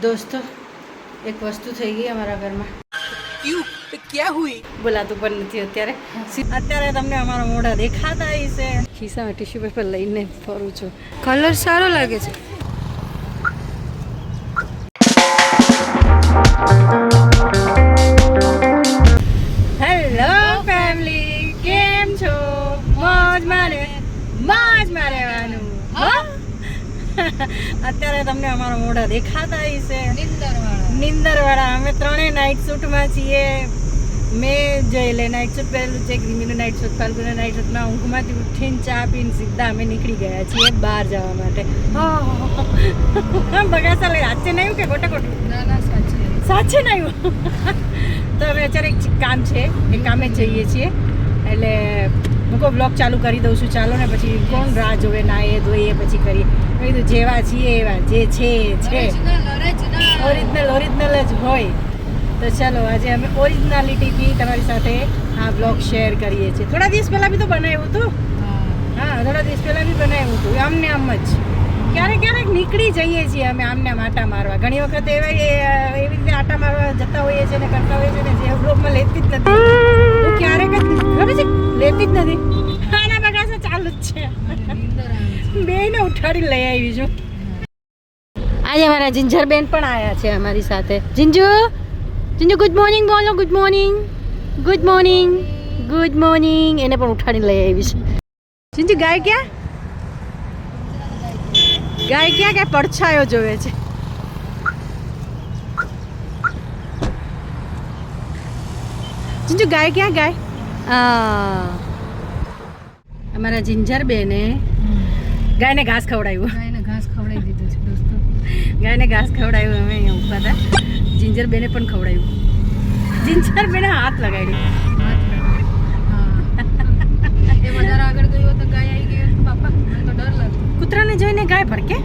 દોસ્તો એક વસ્તુ થઈ ગઈ અમારા ઘરમાં ક્યાં હુઈ બોલાતું પણ નથી અત્યારે અત્યારે તમને અમારા મોઢા દેખાતા છે ખિસ્સામાં ટિશ્યુ પેપર લઈને ફરું છું કલર સારો લાગે છે અત્યારે તમને અમારા મોઢા દેખાતા હશે નિંદરવાળા. અમે ત્રણેય નાઇટ શૂટમાં છીએ. મેં જોઈ લે નાઇટ શૂટ પહેલું છે ક્રિમીનું નાઇટ શૂટ ફાલ્ગુના નાઇટ શૂટમાં ઊંઘમાંથી ઉઠીને ચા પીને સીધા અમે નીકળી ગયા છીએ બહાર જવા માટે. બગાસા લઈ સાચે નહીં આવ્યું કે ખોટા ખોટું? ના ના સાચે. સાચે નહીં આવ્યું? તો હવે અત્યારે એક કામ છે એ કામે જઈએ છીએ. એટલે હું કોઈ બ્લોગ ચાલુ કરી દઉં છું. ચાલો ને પછી કોણ રાહ જોવે ના એ ધોઈએ પછી કરીએ. કીધું જેવા છીએ એવા જે છે છે. ઓરિજિનલ ઓરિજિનલ જ હોય. તો ચલો આજે અમે ઓરિજિનાલિટીથી તમારી સાથે આ બ્લોગ શેર કરીએ છીએ. થોડા દિવસ પહેલાં બી તો બનાવ્યું હતું. હા. થોડા દિવસ પહેલાં બી બનાવ્યું હતું. આમને આમ જ. ક્યારેક ક્યારેક નીકળી જઈએ છીએ અમે આમને આમ આટા મારવા. ઘણી વખત એવા એવી રીતે આટા મારવા જતા હોઈએ છીએ ને કરતા હોઈએ છીએ ને જે બ્લોગમાં લેતી જ નથી. હું ક્યારેક જ ખબર છે? લેતી જ નથી આના બગાસા ચાલુ જ છે બેને ઉઠાડી લઈ આવી છું. આજે અમારા જિંજર બેન પણ આવ્યા છે અમારી સાથે. જિંજુ? જિંજુ ગુડ મોર્નિંગ બોલો good morning good morning good morning એને પણ ઉઠાડી લઈ આવી છે. જિંજુ ગાય ક્યાં? ગાય ક્યાં ક્યાં પડછાયો જોવે છે? જિંજુ ગાય ક્યાં ગાય? આ અમારા જિંજર બેને ગાયને ઘાસ ખવડાવ્યું. ગાયને ઘાસ ખવડાવી દીધું છે દોસ્તો. ગાયને ઘાસ ખવડાવ્યું અમે અહીંયા ઊભા હતા. જિંજર બેને પણ ખવડાવ્યું. જિંજર બેને હાથ ડર કૂતરાને જોઈને ગાય ભડકે?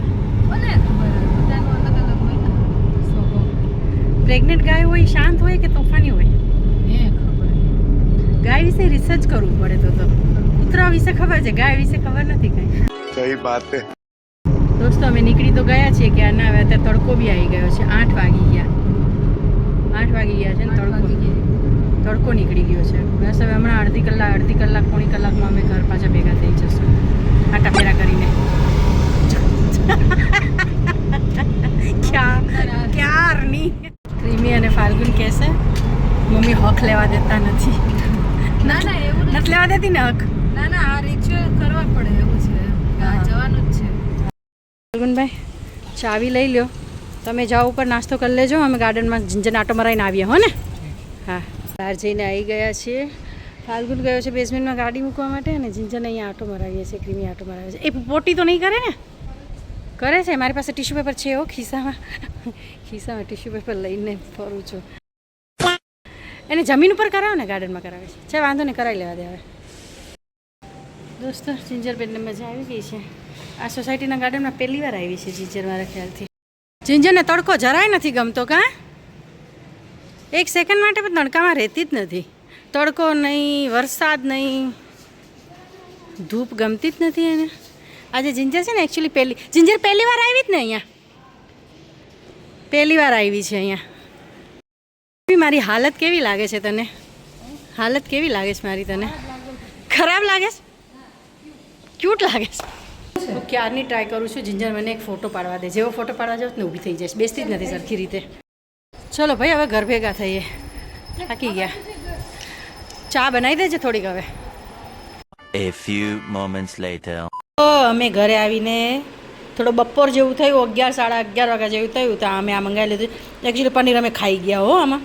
પ્રેગ્નેન્ટ ગાય હોય શાંત હોય કે તોફાની હોય? એ ખબર. ગાય વિશે રિસર્ચ કરવું પડે તો તો. કૂતરા વિશે ખબર છે? ગાય વિશે ખબર નથી કઈ. સહી વાત દોસ્તો અમે નીકળી તો ગયા છીએ કે ના હવે અત્યારે તડકો બી આવી ગયો છે. આઠ વાગી ગયા. આઠ વાગી ગયા છે ને તડકો. તડકો નીકળી ગયો છે. બસ હવે હમણાં અડધી કલાક અડધી કલાક પોણી કલાકમાં અમે ઘર પાછા ભેગા થઈ જશું. આટા ફેરા કરીને. ક્યારની? ક્રીમી અને ફાલ્ગુન કહેશે મમ્મી હક લેવા દેતા નથી. ના ના એવું નથી. લેવા દેતી ને હક? ના ના આ રિચ્યુઅલ કરવા પડે એવું છે. જવાનું જ છે. ફાલ્ગુનભાઈ ચાવી લઈ લ્યો. તમે જાઓ ઉપર નાસ્તો કરી લેજો. અમે ગાર્ડનમાં જિંજર આટો મરાઈને આવીએ હો ને? હા. બહાર જઈને આવી ગયા છીએ. ફાલ્ગુન ગયો છે બેઝમેન્ટમાં ગાડી મૂકવા માટે અને જિંજન અહીંયા આટો મરાવીએ છીએ ક્રીમી આટો મરાવે છે એ પોટી તો નહીં કરે ને? કરે છે. મારી પાસે ટિશ્યુ પેપર છે એવો ખિસ્સામાં. ખિસ્સામાં ટિશ્યુ પેપર લઈને ફરું છું. એને જમીન ઉપર કરાવે ને ગાર્ડનમાં કરાવે છે. છે, વાંધો નહીં, કરાવી લેવા દે હવે. દોસ્તો જિંજરબેનને મજા આવી ગઈ છે. આ સોસાયટીના ગાર્ડનમાં પહેલી વાર આવી છે જિંજર મારા ખ્યાલથી. જિંજરને તડકો જરાય નથી ગમતો, કાં? એક સેકન્ડ માટે પણ તડકામાં રહેતી જ નથી. તડકો નહીં, વરસાદ નહીં. ધૂપ ગમતી જ નથી એને. આજે જિંજર છે ને એકચ્યુઅલી પહેલી જિંજર પહેલી વાર આવી જ ને અહીંયા? પહેલી વાર આવી છે અહીંયા. મારી હાલત કેવી લાગે છે તને? હાલત કેવી લાગે છે મારી તને? ખરાબ લાગે છે? ક્યુટ લાગે છે? હું ક્યારની ટ્રાય કરું છું? જિંજર મને એક ફોટો પાડવા દે. જેવો ફોટો પાડવા જાવ ને ઊભી થઈ જઈશ. બેસતી જ નથી સરખી રીતે. ચલો ભાઈ હવે ઘર ભેગા થઈએ. થાકી ગયા. ચા બનાવી દેજે થોડીક હવે. A few moments later. તો અમે ઘરે આવીને થોડો બપોર જેવું થયું અગિયાર સાડા અગિયાર વાગ્યા જેવું થયું તો અમે આ મંગાવી લીધું. એકચ્યુઅલી પનીર અમે ખાઈ ગયા હો આમાં.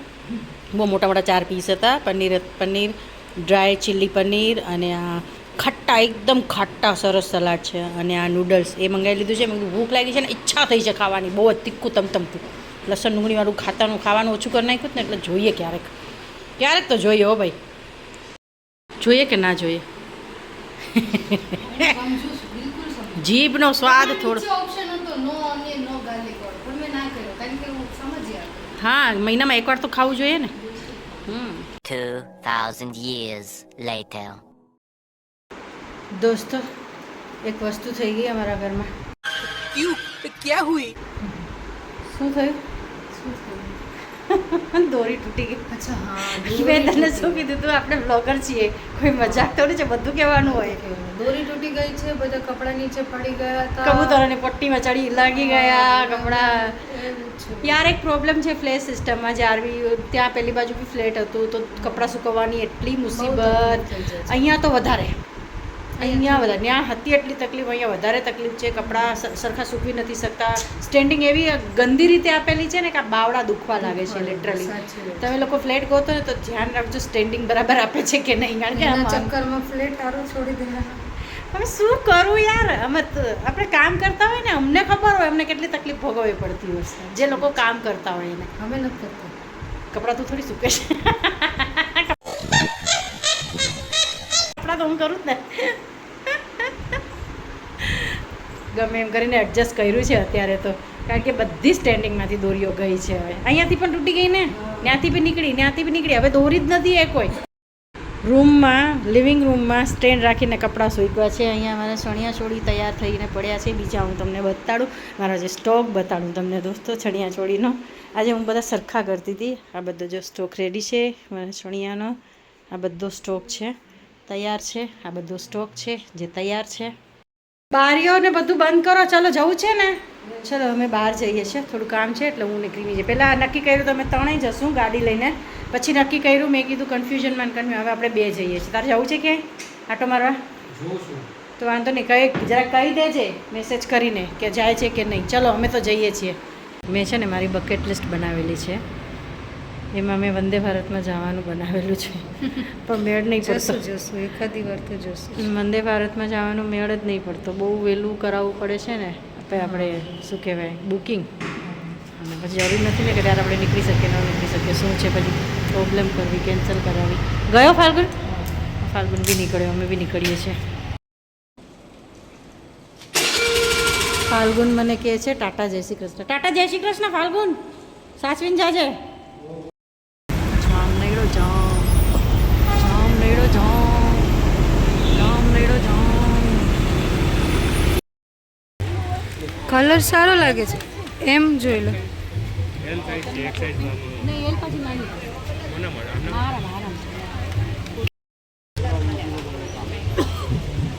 બહુ મોટા મોટા ચાર પીસ હતા. પનીર પનીર ડ્રાય ચીલી પનીર અને આ ખટ્ટા એકદમ ખટ્ટા સરસ સલાડ છે. અને આ નૂડલ્સ એ મંગાવી લીધું છે. મેં કીધું ભૂખ લાગી છે ને ઈચ્છા થઈ છે ખાવાની. બહુ જ તીખું તમતમતું. લસણ ડુંગળીવાળું ખાતાનું ખાવાનું ઓછું કરી નાખ્યું ને એટલે જોઈએ ક્યારેક. ક્યારેક તો જોઈએ હો ભાઈ. જોઈએ કે ના જોઈએ? જીભનો સ્વાદ થોડો હું મહિનામાં એકવાર તો ખાવું જોઈએ ને. Hmm. Hmm. 2000 years later. દોસ્તો એક વસ્તુ થઈ ગઈ અમારા ઘરમાં ક્યું ક્યાં હુઈ શું થયું શું થયું દોરી તૂટી ગઈ. અચ્છા હા મેં તને શું કીધું તું? આપણે બ્લોગર છીએ. કોઈ મજાક તો છે? બધું કહેવાનું હોય. દોરી તૂટી ગઈ છે બધા કપડા નીચે પડી ગયા હતા. કબૂતરોની પટ્ટીમાં ચડી લાગી ગયા કપડાં. યાર એક પ્રોબ્લેમ છે ફ્લેટ સિસ્ટમમાં જ્યારે બી ત્યાં પેલી બાજુ બી ફ્લેટ હતું તો કપડાં સુકવવાની એટલી મુસીબત. અહીંયા તો વધારે. અહીંયા વધારે ત્યાં હતી એટલી તકલીફ અહીંયા વધારે તકલીફ છે. કપડાં સરખા સૂકવી નથી શકતા. સ્ટેન્ડિંગ એવી ગંદી રીતે આપેલી છે ને કે આ બાવડા દુખવા લાગે છે લિટરલી તમે લોકો ફ્લેટ ગોતો ને તો ધ્યાન રાખજો સ્ટેન્ડિંગ બરાબર આપે છે કે નહીં કારણ કે ચક્કરમાં ફ્લેટ સારું છોડી દેવાના હવે શું કરું યાર? અમે આપણે કામ કરતા હોય ને અમને ખબર હોય અમને કેટલી તકલીફ ભોગવવી પડતી હોય. જે લોકો કામ કરતા હોય એને. અમે નથી કરતા. કપડાં તો થોડી સૂકે છે. કપડાં તો હું કરું જ ને. ગમે એમ કરીને એડજસ્ટ કર્યું છે અત્યારે તો. કારણ કે બધી સ્ટેન્ડિંગમાંથી દોરીઓ ગઈ છે હવે. અહીંયાથી પણ તૂટી ગઈ ને? ત્યાંથી બી નીકળી, ત્યાંથી બી નીકળી. હવે દોરી જ નથી એ કોઈ. રૂમમાં લિવિંગ રૂમમાં સ્ટેન્ડ રાખીને કપડાં સૂકવા છે. અહીંયા મારા ચણિયા ચોળી તૈયાર થઈને પડ્યા છે. બીજા હું તમને બતાડું. મારો જે સ્ટોક બતાડું તમને દોસ્તો ચણિયા ચોળીનો. આજે હું બધા સરખા કરતી હતી. આ બધો જો સ્ટોક રેડી છે, મારા ચણિયાનો આ બધો સ્ટોક છે. તૈયાર છે? આ બધો સ્ટોક છે જે તૈયાર છે. બારીઓ ને બધું બંધ કરો. ચલો જવું છે ને? ચલો અમે બહાર જઈએ છીએ. થોડું કામ છે એટલે હું નીકળી જઈએ પહેલાં નક્કી કર્યું તો અમે ત્રણેય જશું ગાડી લઈને. પછી નક્કી કર્યું મેં કીધું કન્ફ્યુઝનમાં કન્ફ્યુ હવે આપણે બે જઈએ છીએ. તારે જવું છે કે આટો મારવા? તો વાંધો નહીં. કહી જરા કહી દેજે મેસેજ કરીને કે જાય છે કે નહીં. ચલો અમે તો જઈએ છીએ. મેં છે ને મારી બકેટ લિસ્ટ બનાવેલી છે. એમાં મેં વંદે ભારતમાં જવાનું બનાવેલું છે. પણ મેળ નહીં પડતો. જોશું. એકાદી વાર તો જોશું. વંદે ભારતમાં જવાનું મેળ જ નહીં પડતો. બહુ વહેલું કરાવવું પડે છે ને આપણે શું કહેવાય બુકિંગ. અને પછી જરૂર નથી ને કે ત્યારે આપણે નીકળી શકીએ ન નીકળી શકીએ. શું છે પછી પ્રોબ્લેમ કરવી કેન્સલ કરાવી ગયો ફાલ્ગુન? ફાલ્ગુન બી નીકળ્યો અમે બી નીકળીએ છીએ. ફાલ્ગુન મને કહે છે ટાટા જય શ્રી કૃષ્ણ. ટાટા જય શ્રી કૃષ્ણ ફાલ્ગુન. સાચવીને જાજે. જામ નડ્યો જામ. જામ નડ્યો જામ. જામ નડ્યો જામ. કલર સારો લાગે છે. એમ જોઈ લો. નહીં એલ પછી નાની આરામ આરામ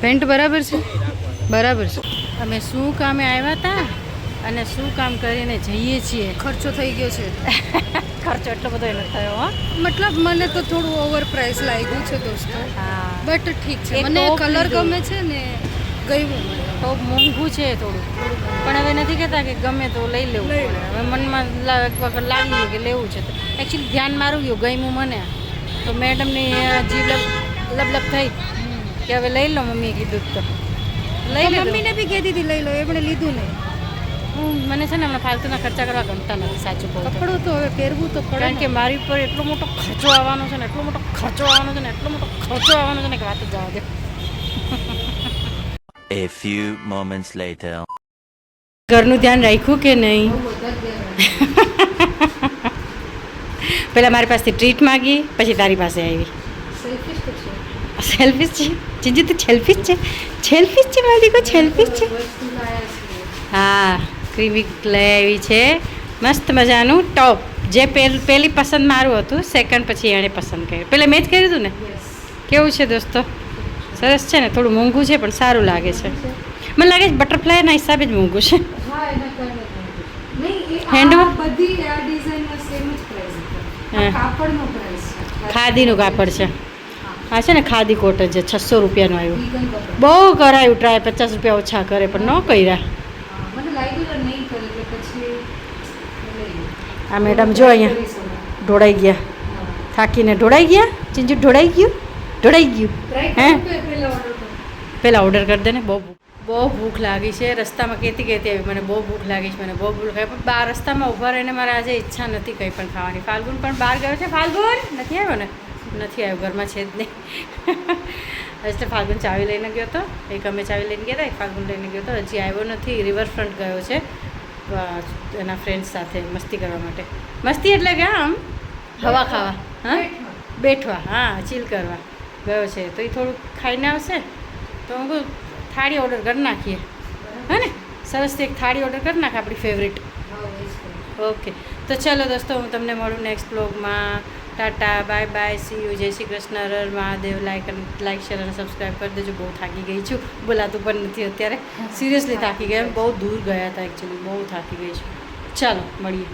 પેન્ટ બરાબર છે? બરાબર છે. અમે શું કામે આવ્યા હતા અને શું કામ કરીને જઈએ છીએ? ખર્ચો થઈ ગયો છે. ખર્ચો એટલો બધો નથી થયો હો. મતલબ મને તો થોડું ઓવર પ્રાઇસ લાગ્યું છે દોસ્તો. બટ ઠીક છે. મને કલર ગમે છે ને ગયું તો મોંઘું છે થોડું. પણ હવે નથી કહેતા કે ગમે તો લઈ લેવું હવે મનમાં એક વખત લાગી કે લેવું છે એકચ્યુઅલી ધ્યાન મારું ગયું ગમ્યું મને. તો મેડમની જીભ લબ લબલબ થઈ કે હવે લઈ લો મમ્મીએ કીધું તો. લઈ લો મમ્મીને બી કહેતી હતી લઈ લો એમણે લીધું નહીં. મને છે ને હમણાં ફાલતુના ખર્ચા કરવા ગમતા નથી સાચું કહું તો. કપડું તો હવે પહેરવું તો પડે કારણ કે મારી ઉપર એટલો મોટો ખર્ચો આવવાનો છે ને એટલો મોટો ખર્ચો આવવાનો છે ને એટલો મોટો ખર્ચો આવવાનો છે ને કે વાત જ જવા દે A few moments later. ઘરનું ધ્યાન રાખ્યું કે નહીં. પહેલાં મારી પાસેથી ટ્રીટ માગી પછી તારી પાસે આવી સેલ્ફિશ છે. છે જીજુ છે સેલ્ફીસ છે મારી દીકરો સેલ્ફીસ છે. હા ક્રીમી લઈ આવી છે. મસ્ત મજાનું ટોપ. જે પેલ પહેલી પસંદ મારું હતું સેકન્ડ પછી એણે પસંદ કર્યું. પહેલાં મેં જ કર્યું હતું ને? કેવું છે દોસ્તો? સરસ છે ને? થોડું મોંઘું છે પણ સારું લાગે છે. મને લાગે છે બટરફ્લાયના હિસાબે જ મોંઘું છે. હા, એના કારણે જ મોંઘું. નહીં, એ Hand આ work? બધી આ ડિઝાઇનમાં સેમ જ પ્રાઇસ હતો હા. આ કાપડનો પ્રાઇસ છે. ખાદીનું કાપડ છે. આ છે ને ખાદી કોટન છે છસો રૂપિયાનું આવ્યું. બહુ કરાયું ટ્રાય પચાસ રૂપિયા ઓછા કરે પણ ન કર્યા હા, મને લાગ્યું કે નહીં કરે એટલે પછી મેં લઈ લીધું. આ મેડમ જો અહીંયા ઢોળાઈ ગયા. થાકીને ઢોળાઈ ગયા? ચિંજુ ઢોળાઈ ગયું? ઢોળાઈ ગયું? હે? પહેલા ઓર્ડર કરી. દે ને બહુ ભૂખ. બહુ ભૂખ લાગી છે. રસ્તામાં કહેતી કહેતી આવી મને બહુ ભૂખ લાગી છે મને બહુ ભૂખ લાગી પણ બહાર રસ્તામાં ઊભા રહીને મારે આજે ઈચ્છા નથી કંઈ પણ ખાવાની. ફાલ્ગુન પણ બહાર ગયો છે? ફાલ્ગુન નથી આવ્યો ને? નથી આવ્યો ઘરમાં છે જ નહીં. એટલે તો ફાલ્ગુન ચાવી લઈને ગયો હતો એક અમે ચાવી લઈને ગયા હતા એક ફાલ્ગુન લઈને ગયો હતો હજી આવ્યો નથી રિવરફ્રન્ટ ગયો છે. એના ફ્રેન્ડ્સ સાથે મસ્તી કરવા માટે. મસ્તી એટલે કે આમ હવા ખાવા હા? બેઠવા. હા ચીલ કરવા. ગયો છે. તો એ થોડુંક ખાઈને આવશે. તો હું કહું થાળી ઓર્ડર કરી નાખીએ. હા ને? સરસથી એક થાળી ઓર્ડર કરી નાખ આપણી ફેવરેટ. ઓકે તો ચાલો દોસ્તો હું તમને મળું નેક્સ્ટ બ્લોગમાં tata, bye bye see you Jai Shri Krishna, Har Mahadev like like share અને સબસ્ક્રાઈબ કરી દેજો. બહુ થાકી ગઈ છું. બોલાતું પણ નથી અત્યારે. સિરિયસલી થાકી ગયા બહુ દૂર ગયા હતા એકચ્યુઅલી બહુ થાકી ગઈ છું. ચાલો, મળીએ.